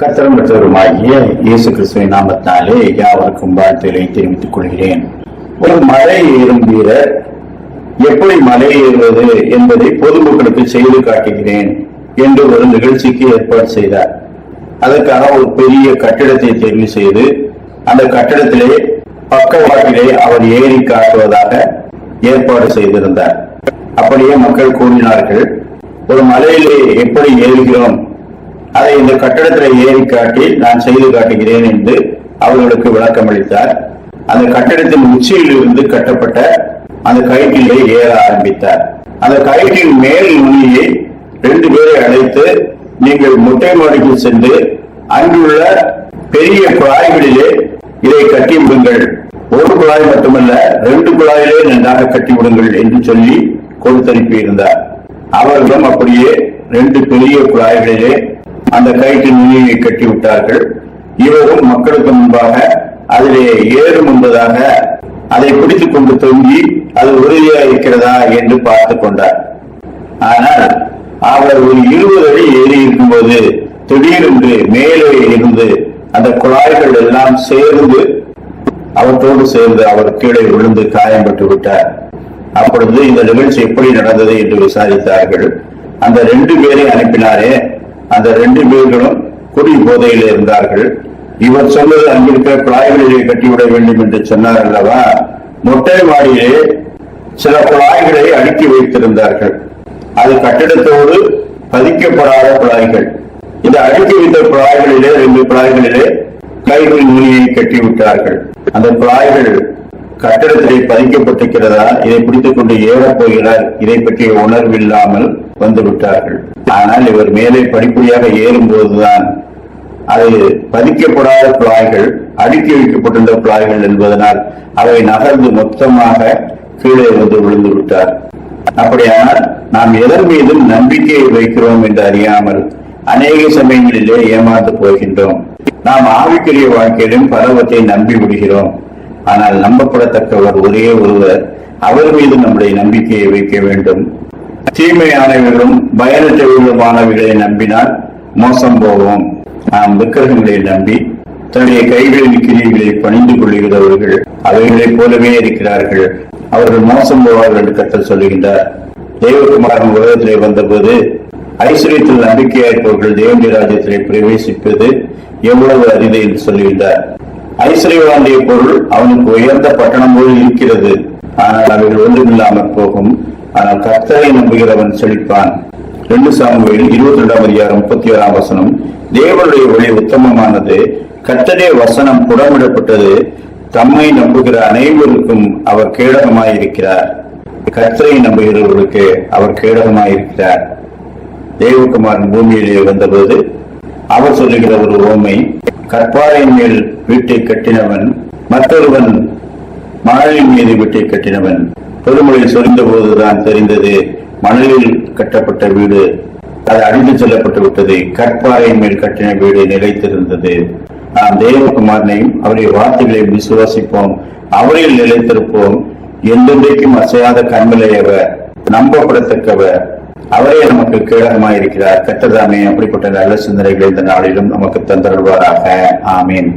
கர்த்தரும் மற்றவருமாகிய இயேசு கிறிஸ்துவின் நாமத்தினாலே யாவருக்கும் வாழ்த்துகளை தெரிவித்துக் கொள்கிறேன். ஒரு மலை ஏறும் வீரர் எப்படி மலை ஏறுவது என்பதை பொதுமக்களுக்கு செய்து காட்டுகிறேன் என்று ஒரு நிகழ்ச்சிக்கு ஏற்பாடு செய்தார். அதற்காக ஒரு பெரிய கட்டிடத்தை தேர்வு செய்து அந்த கட்டிடத்திலே பக்கவாட்டிலே அவர் ஏறி காட்டுவதாக ஏற்பாடு செய்திருந்தார். அப்படியே மக்கள் கூறினார்கள் ஒரு மலையிலே எப்படி ஏறுகிறோம்? அதை இந்த கட்டடத்தில் ஏறி காட்டி நான் செய்து காட்டுகிறேன் என்று அவர்களுக்கு விளக்கம் அளித்தார். அந்த கட்டடத்தின் உச்சியில் இருந்து கட்டப்பட்ட அந்த கயிற்றிலே ஏற ஆரம்பித்தார். அந்த கயிற்றின் மேல் நுனியை ரெண்டு பேரை அழைத்து நீங்கள் முட்டை மாடிக்கு சென்று அங்குள்ள பெரிய குழாய்களிலே இதை கட்டி விடுங்கள். ஒரு குழாய் மட்டுமல்ல ரெண்டு குழாயிலே நன்றாக கட்டி விடுங்கள் என்று சொல்லி கொடுத்தனுப்பியிருந்தார். அவர்களும் அப்படியே ரெண்டு பெரிய குழாய்களிலே அந்த கயிற்று நுனியை கட்டி விட்டார்கள். இவரும் மக்களுக்கு முன்பாக அதிலே ஏறும் என்பதாக அதை பிடித்துக் கொண்டு தொங்கி அது உறுதியா இருக்கிறதா? என்று பார்த்து கொண்டார். ஆனால் அவர் ஒரு இருபது அடி ஏறி இருக்கும்போது திடீரென்று மேலே இருந்து அந்த குழாய்கள் எல்லாம் சேர்ந்து அவற்றோடு சேர்ந்து அவர் கீழே விழுந்து காயம்பட்டு விட்டார். அப்பொழுது இந்த நிகழ்ச்சி எப்படி நடந்தது என்று விசாரித்தார்கள். அந்த ரெண்டு பேரை அனுப்பினாரே. அந்த ரெண்டு பேர்களும் குடி போதையில் இருந்தார்கள். இவர் சொன்னது அங்கிருக்கிற குழாய்களிலே கட்டிவிட வேண்டும் என்று சொன்னார் அல்லவா? மொட்டை மாடியிலே சில குழாய்களை அடுக்கி வைத்திருந்தார்கள். அது கட்டிடத்தோடு பதிக்கப்படாத குழாய்கள். இந்த அடுக்கி வைத்த குழாய்களிலே ரெண்டு குழாய்களிலே கைகள் நூலியை கட்டி விட்டார்கள் அந்த குழாய்கள் கட்டிடத்திலே பதிக்கப்பட்டிருக்கிறதா? இதை பிடித்துக் கொண்டு ஏறப் போகிறார். இதை பற்றிய உணர்வில்லாமல் வந்து விட்டார்கள் ஆனால் இவர் மேலே படிப்படியாக ஏறும்போதுதான் அது பதிக்கப்படாத குழாய்கள் அடுக்கி வைக்கப்பட்டிருந்த குழாய்கள் என்பதனால் அவை நகர்ந்து மொத்தமாக கீழே வந்து விழுந்து விட்டார். அப்படியானால் நாம் எதன் மீதும் நம்பிக்கையை வைக்கிறோம் என்று அறியாமல் அநேக சமயங்களிலே ஏமாந்து போகின்றோம். நாம் ஆவிக்குரிய வாழ்க்கையிலும் பலவற்றை நம்பி விடுகிறோம். ஆனால் நம்பப்படத்தக்கவர் ஒரே ஒருவர். அவர் மீது நம்முடைய நம்பிக்கையை வைக்க வேண்டும். தீமையானவர்களும் பயனற்றவர்களுமானவர்களை நம்பினால் மோசம் போவோம் நாம் விக்கிரகங்களை நம்பி தன்னுடைய கைகளின் கிரியைகளை பணிந்து கொள்கிறவர்கள் அவைகளைப் போலவே இருக்கிறார்கள். அவர்கள் மோசம் போவார்கள் என்று கட்டல் சொல்லுகின்றார். தேவகுமாரன் உலகத்திலே வந்தபோது ஐஸ்வர்யத்தில் நம்பிக்கையாயிருப்பவர்கள் தேவனுடைய ராஜ்யத்திலே பிரவேசிப்பது எவ்வளவு அரிது என்று சொல்லுகின்றார். ஐஸ்வர்யவாண்டிய பொருள் அவனுக்கு உயர்ந்த பட்டணம் போல் இருக்கிறது. ஆனால் அவைகள் ஒன்றுமில்லாமல் போகும். ஆனால் கர்த்தரை நம்புகிறவன் செழிப்பான். ரெண்டு சாமுவேல் இருபத்தி ரெண்டாம் அதிகாரம் முப்பத்தி ஆறாம் வசனம் தேவனுடைய வழி உத்தமமானது கர்த்தரே வசனம் புடமிடப்பட்டது தம்மை நம்புகிற அனைவருக்கும் அவர் கேடகமாயிருக்கிறார். கர்த்தரை நம்புகிறவர்களுக்கு அவர் கேடகமாயிருக்கிறார். தேவகுமாரன் பூமியிலே வந்தபோது அவர் சொல்லுகிற ஒரு ஓமை கற்பாறையின் மேல் வீட்டை கட்டினவன் மற்றொருவன் மணலின் மீது வீட்டை கட்டினவன். பெருமழை சொரிந்த போதுதான் தெரிந்தது. மணலில் கட்டப்பட்ட வீடு அது அடித்து செல்லப்பட்டு விட்டது. கற்பாறையின் மேல் கட்டின வீடு நிலைத்திருந்தது. நாம் தேவகுமாரனையும் அவருடைய வார்த்தைகளையும் விசுவாசிப்போம். அவரில் நிலைத்திருப்போம். என்றென்றைக்கும் அசையாத கண்மலையவர் நம்பப்படத்தக்கவர். அவரே நமக்கு கீழகமாயிருக்கிறார் கட்டதாமே அப்படிப்பட்ட நல்ல சிந்தனைகள் இந்த நாளிலும் நமக்கு தந்தருள்வாராக. ஆமீன்.